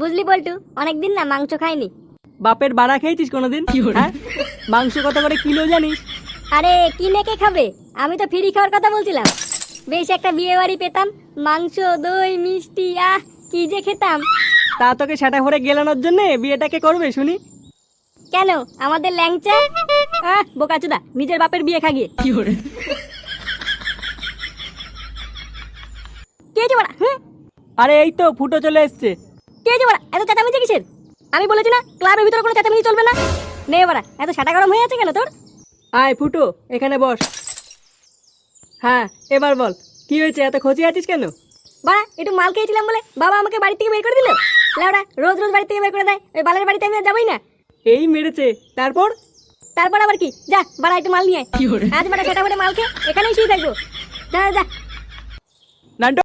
বুঝলি বল্টু অনেকদিন না মাংস খাইনি। বাপের বাড়া খেয়েছিস কোনোদিন? হ্যাঁ? মাংস কত করে কিলো জানিস? আরে কিনে কে খাবে? আমি তো ফ্রি খাওয়ার কথা বলছিলাম। বেশ একটা বিয়ে বাড়ি পেতাম মাংস দই মিষ্টি আহ কি যে খেতাম। তা তোকে সেটা ভরে গেলানোর জন্য বিয়েটাকে করবে শুনি? কেন? আমাদের ল্যাংচা? আহ বোকাচুদা নিজের বাপের বিয়ে খাগিয়ে কে যে বড়া আরে এই তো ফুটো চলে এসছে। কে যে বড়া এত চেঁচামেচি কিসের? আমি বলেছি না ক্লাবের ভিতরে কোনো চেঁচামেচি চলবে না। নে বড়া এত সাটা গরম হয়ে আছে কেন তোর? আয় ফুটো এখানে বস। হ্যাঁ এবার বল কি হয়েছে? এত খোঁজে আছিস কেন? বাড়া একটু মাল খেয়েছিলাম বলে বাবা আমাকে বাড়ি থেকে বের করে দিল। লেওড়া রোজ রোজ বাড়ি থেকে বের করে দেয় ওই বালের বাড়িতে আমি আর যাবোই না। এই মেরেছে তারপর? তারপর আবার কি? যা বাড়া একটু মাল নিয়ে আয়। আজ বাড়া সেটা করে মাল খেয়ে এখানেই শুয়ে থাকব। যা যা। নান্টু